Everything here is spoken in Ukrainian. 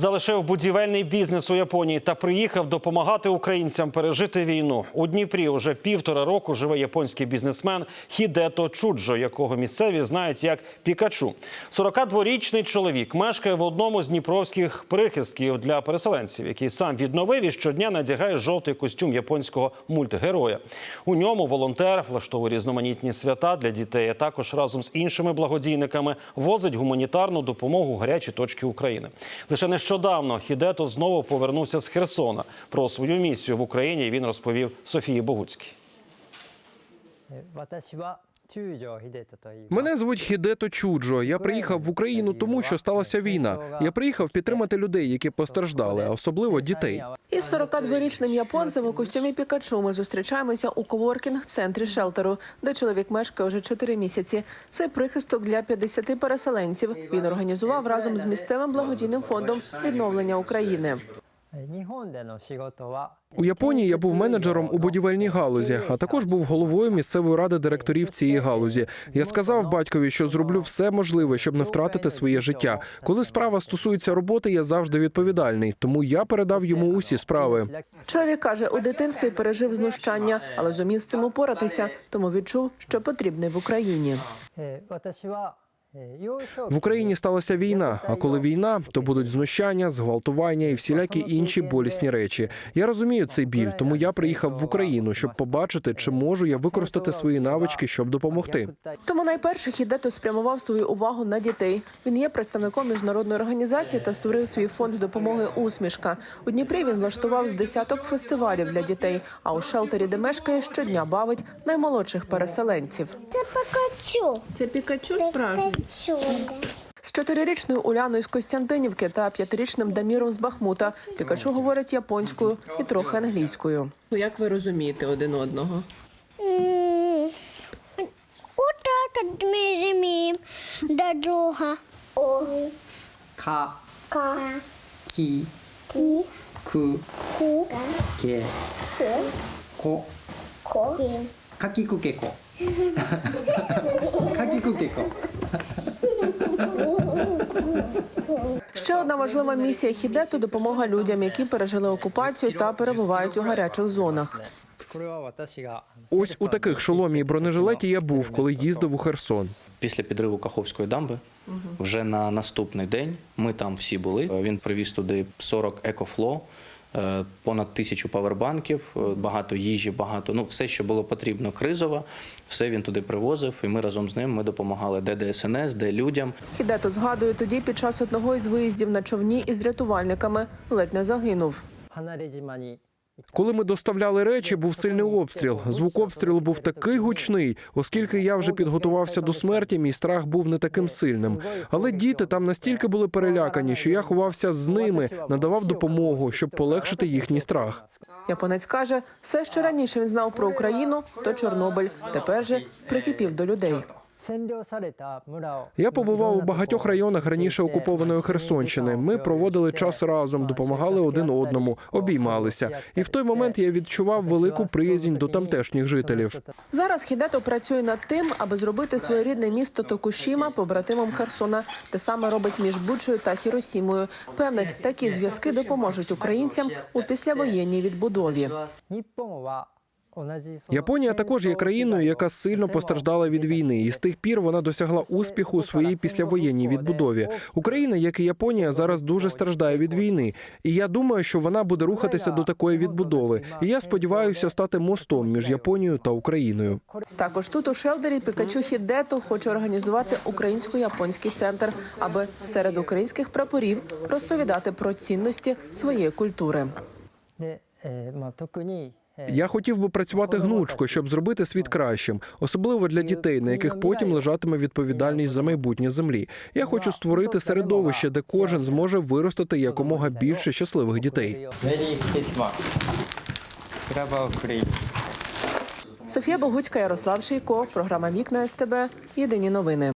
Залишив будівельний бізнес у Японії та приїхав допомагати українцям пережити війну. У Дніпрі уже півтора року живе японський бізнесмен Хідето Чуджо, якого місцеві знають як Пікачу. 42-річний чоловік мешкає в одному з дніпровських прихистків для переселенців, який сам відновив і щодня надягає жовтий костюм японського мультгероя. У ньому волонтер влаштовує різноманітні свята для дітей, а також разом з іншими благодійниками возить гуманітарну допомогу гарячі точки України. Лише нещодавно Хідето знову повернувся з Херсона. Про свою місію в Україні він розповів Софії Богуцькій. Мене звуть Хідето Чуджо. Я приїхав в Україну, тому що сталася війна. Я приїхав підтримати людей, які постраждали, особливо дітей. Із 42-річним японцем у костюмі Пікачу ми зустрічаємося у коворкінг-центрі шелтеру, де чоловік мешкає вже 4 місяці. Це прихисток для 50 переселенців. Він організував разом з місцевим благодійним фондом відновлення України. Е, у Японії я був менеджером у будівельній галузі, а також був головою місцевої ради директорів цієї галузі. Я сказав батькові, що зроблю все можливе, щоб не втратити своє життя. Коли справа стосується роботи, я завжди відповідальний, тому я передав йому усі справи. Чоловік каже, у дитинстві пережив знущання, але зумів з цим упоратися, тому відчув, що потрібне в Україні. В Україні сталася війна. А коли війна, то будуть знущання, зґвалтування і всілякі інші болісні речі. Я розумію цей біль, тому я приїхав в Україну, щоб побачити, чи можу я використати свої навички, щоб допомогти. Тому найперше Хідето спрямував свою увагу на дітей. Він є представником міжнародної організації та створив свій фонд допомоги. Усмішка у Дніпрі він влаштував з десяток фестивалів для дітей. А у шелтері, де мешкає, щодня бавить наймолодших переселенців. Це Пікачу. Це пікачу справжній? З чотирирічною Уляною з Костянтинівки та п'ятирічним Даміром з Бахмута Пікачу говорить японською і трохи англійською. Ну, як ви розумієте один одного? Отак ми розуміємо до друга. О. Ка. Ка. Кі. Кі. Ку. Ку. Ке. Ке. Ко. Ко. Какі кукеко. кукіко. Ще одна важлива місія хідету допомога людям, які пережили окупацію та перебувають у гарячих зонах. Ось у таких шоломі і бронежилеті я був, коли їздив у Херсон. Після підриву Каховської дамби вже на наступний день ми там всі були. Він привіз туди 40 екофло. Е, понад тисячу павербанків, е, багато їжі, багато ну все, що було потрібно, кризово, все він туди привозив, і ми разом з ним ми допомагали де ДСНС, де людям. І дето згадує тоді під час одного із виїздів на човні із рятувальниками ледь не загинув. Коли ми доставляли речі, був сильний обстріл. Звук обстрілу був такий гучний, оскільки я вже підготувався до смерті. Мій страх був не таким сильним. Але діти там настільки були перелякані, що я ховався з ними, надавав допомогу, щоб полегшити їхній страх. Японець каже, все, що раніше він знав про Україну, то Чорнобиль. Тепер же прикипів до людей. Я побував у багатьох районах раніше окупованої Херсонщини. Ми проводили час разом, допомагали один одному, обіймалися. І в той момент я відчував велику приязнь до тамтешніх жителів. Зараз Хідето працює над тим, аби зробити своєрідне місто Токушіма побратимом Херсона. Те саме робить між Бучою та Хіросімою. Певнить, такі зв'язки допоможуть українцям у післявоєнній відбудові. Японія також є країною, яка сильно постраждала від війни, і з тих пір вона досягла успіху у своїй післявоєнній відбудові. Україна, як і Японія, зараз дуже страждає від війни, і я думаю, що вона буде рухатися до такої відбудови. І я сподіваюся стати мостом між Японією та Україною. Також тут у Шелдері Пікачу Хідето хоче організувати українсько-японський центр, аби серед українських прапорів розповідати про цінності своєї культури. Я хотів би працювати гнучко, щоб зробити світ кращим, особливо для дітей, на яких потім лежатиме відповідальність за майбутнє землі. Я хочу створити середовище, де кожен зможе виростити якомога більше щасливих дітей. Слава Софія Богуцька, Ярослав Шийко, програма Вікна СТБ. Єдині новини.